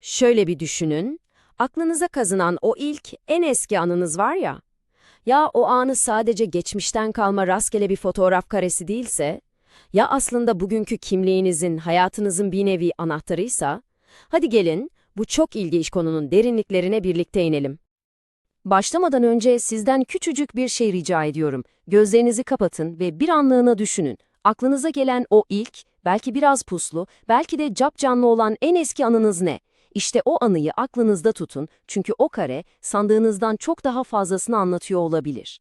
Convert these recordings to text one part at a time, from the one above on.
Şöyle bir düşünün. Aklınıza kazınan o ilk, en eski anınız var ya. Ya o anı sadece geçmişten kalma rastgele bir fotoğraf karesi değilse, ya aslında bugünkü kimliğinizin, hayatınızın bir nevi anahtarıysa, hadi gelin bu çok ilginç konunun derinliklerine birlikte inelim. Başlamadan önce sizden küçücük bir şey rica ediyorum. Gözlerinizi kapatın ve bir anlığına düşünün. Aklınıza gelen o ilk, belki biraz puslu, belki de capcanlı olan en eski anınız ne? İşte o anıyı aklınızda tutun çünkü o kare sandığınızdan çok daha fazlasını anlatıyor olabilir.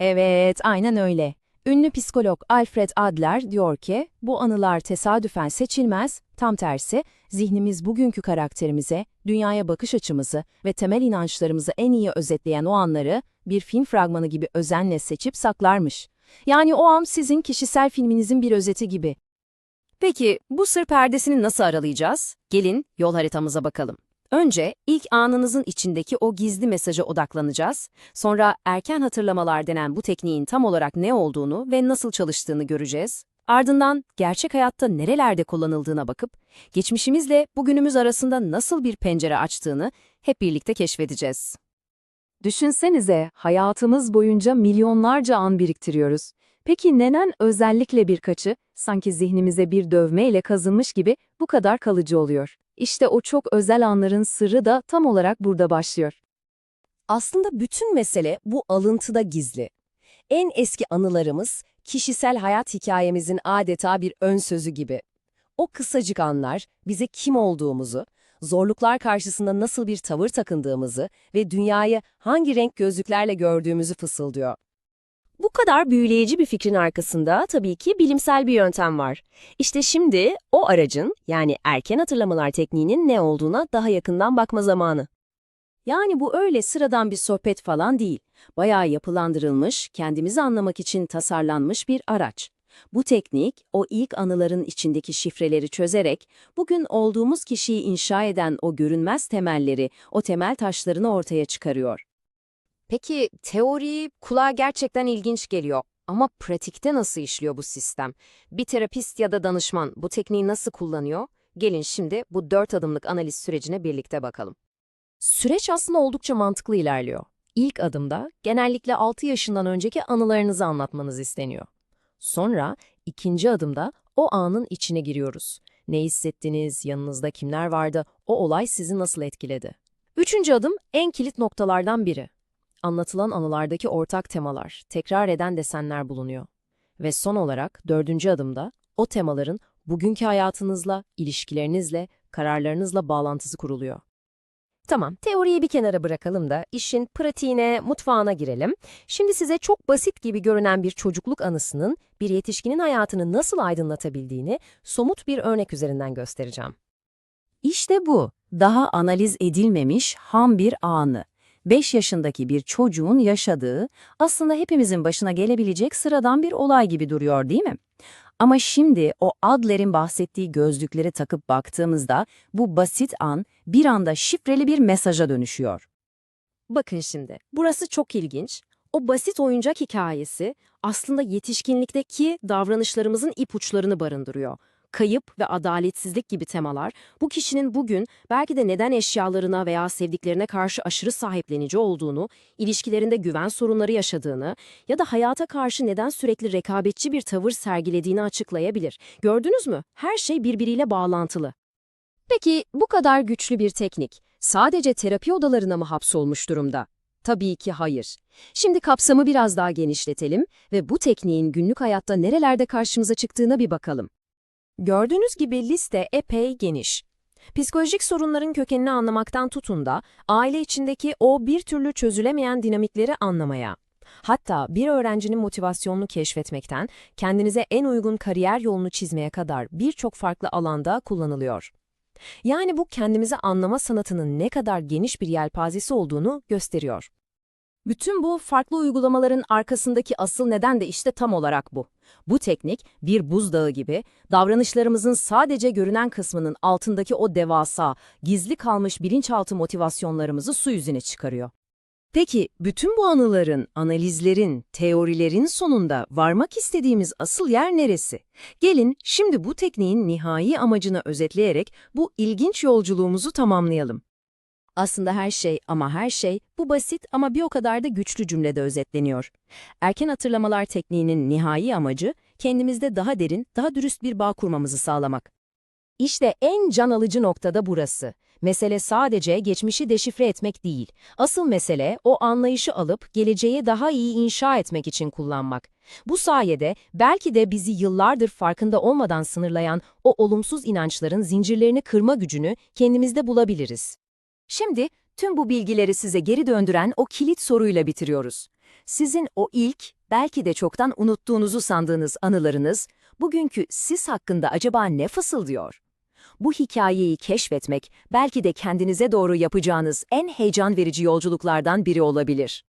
Evet, aynen öyle. Ünlü psikolog Alfred Adler diyor ki, bu anılar tesadüfen seçilmez, tam tersi, zihnimiz bugünkü karakterimize, dünyaya bakış açımızı ve temel inançlarımızı en iyi özetleyen o anları bir film fragmanı gibi özenle seçip saklarmış. Yani o an sizin kişisel filminizin bir özeti gibi. Peki bu sır perdesini nasıl aralayacağız? Gelin yol haritamıza bakalım. Önce ilk anınızın içindeki o gizli mesaja odaklanacağız. Sonra erken hatırlamalar denen bu tekniğin tam olarak ne olduğunu ve nasıl çalıştığını göreceğiz. Ardından gerçek hayatta nerelerde kullanıldığına bakıp geçmişimizle bugünümüz arasında nasıl bir pencere açtığını hep birlikte keşfedeceğiz. Düşünsenize, hayatımız boyunca milyonlarca an biriktiriyoruz. Peki neden özellikle birkaçı, sanki zihnimize bir dövmeyle kazınmış gibi bu kadar kalıcı oluyor? İşte o çok özel anların sırrı da tam olarak burada başlıyor. Aslında bütün mesele bu alıntıda gizli. En eski anılarımız, kişisel hayat hikayemizin adeta bir ön sözü gibi. O kısacık anlar bize kim olduğumuzu, zorluklar karşısında nasıl bir tavır takındığımızı ve dünyayı hangi renk gözlüklerle gördüğümüzü fısıldıyor. Bu kadar büyüleyici bir fikrin arkasında tabii ki bilimsel bir yöntem var. İşte şimdi o aracın yani erken hatırlamalar tekniğinin ne olduğuna daha yakından bakma zamanı. Yani bu öyle sıradan bir sohbet falan değil. Bayağı yapılandırılmış, kendimizi anlamak için tasarlanmış bir araç. Bu teknik, o ilk anıların içindeki şifreleri çözerek, bugün olduğumuz kişiyi inşa eden o görünmez temelleri, o temel taşlarını ortaya çıkarıyor. Peki teori kulağa gerçekten ilginç geliyor. Ama pratikte nasıl işliyor bu sistem? Bir terapist ya da danışman bu tekniği nasıl kullanıyor? Gelin şimdi bu dört adımlık analiz sürecine birlikte bakalım. Süreç aslında oldukça mantıklı ilerliyor. İlk adımda genellikle 6 yaşından önceki anılarınızı anlatmanız isteniyor. Sonra ikinci adımda o anın içine giriyoruz. Ne hissettiniz, yanınızda kimler vardı, o olay sizi nasıl etkiledi? Üçüncü adım en kilit noktalardan biri. Anlatılan anılardaki ortak temalar, tekrar eden desenler bulunuyor. Ve son olarak dördüncü adımda o temaların bugünkü hayatınızla, ilişkilerinizle, kararlarınızla bağlantısı kuruluyor. Tamam, teoriyi bir kenara bırakalım da işin pratiğine, mutfağına girelim. Şimdi size çok basit gibi görünen bir çocukluk anısının bir yetişkinin hayatını nasıl aydınlatabildiğini somut bir örnek üzerinden göstereceğim. İşte bu, daha analiz edilmemiş ham bir anı. 5 yaşındaki bir çocuğun yaşadığı, aslında hepimizin başına gelebilecek sıradan bir olay gibi duruyor değil mi? Ama şimdi o Adler'in bahsettiği gözlükleri takıp baktığımızda bu basit an bir anda şifreli bir mesaja dönüşüyor. Bakın şimdi, burası çok ilginç. O basit oyuncak hikayesi aslında yetişkinlikteki davranışlarımızın ipuçlarını barındırıyor. Kayıp ve adaletsizlik gibi temalar bu kişinin bugün belki de neden eşyalarına veya sevdiklerine karşı aşırı sahiplenici olduğunu, ilişkilerinde güven sorunları yaşadığını ya da hayata karşı neden sürekli rekabetçi bir tavır sergilediğini açıklayabilir. Gördünüz mü? Her şey birbiriyle bağlantılı. Peki bu kadar güçlü bir teknik sadece terapi odalarına mı hapsolmuş durumda? Tabii ki hayır. Şimdi kapsamı biraz daha genişletelim ve bu tekniğin günlük hayatta nerelerde karşımıza çıktığına bir bakalım. Gördüğünüz gibi liste epey geniş. Psikolojik sorunların kökenini anlamaktan tutun da aile içindeki o bir türlü çözülemeyen dinamikleri anlamaya. Hatta bir öğrencinin motivasyonunu keşfetmekten kendinize en uygun kariyer yolunu çizmeye kadar birçok farklı alanda kullanılıyor. Yani bu kendimizi anlama sanatının ne kadar geniş bir yelpazesi olduğunu gösteriyor. Bütün bu farklı uygulamaların arkasındaki asıl neden de işte tam olarak bu. Bu teknik bir buzdağı gibi davranışlarımızın sadece görünen kısmının altındaki o devasa, gizli kalmış bilinçaltı motivasyonlarımızı su yüzüne çıkarıyor. Peki bütün bu anıların, analizlerin, teorilerin sonunda varmak istediğimiz asıl yer neresi? Gelin şimdi bu tekniğin nihai amacını özetleyerek bu ilginç yolculuğumuzu tamamlayalım. Aslında her şey ama her şey bu basit ama bir o kadar da güçlü cümlede özetleniyor. Erken hatırlamalar tekniğinin nihai amacı kendimizde daha derin, daha dürüst bir bağ kurmamızı sağlamak. İşte en can alıcı noktada burası. Mesele sadece geçmişi deşifre etmek değil. Asıl mesele o anlayışı alıp geleceği daha iyi inşa etmek için kullanmak. Bu sayede belki de bizi yıllardır farkında olmadan sınırlayan o olumsuz inançların zincirlerini kırma gücünü kendimizde bulabiliriz. Şimdi tüm bu bilgileri size geri döndüren o kilit soruyla bitiriyoruz. Sizin o ilk, belki de çoktan unuttuğunuzu sandığınız anılarınız, bugünkü siz hakkında acaba ne fısıldıyor? Bu hikayeyi keşfetmek belki de kendinize doğru yapacağınız en heyecan verici yolculuklardan biri olabilir.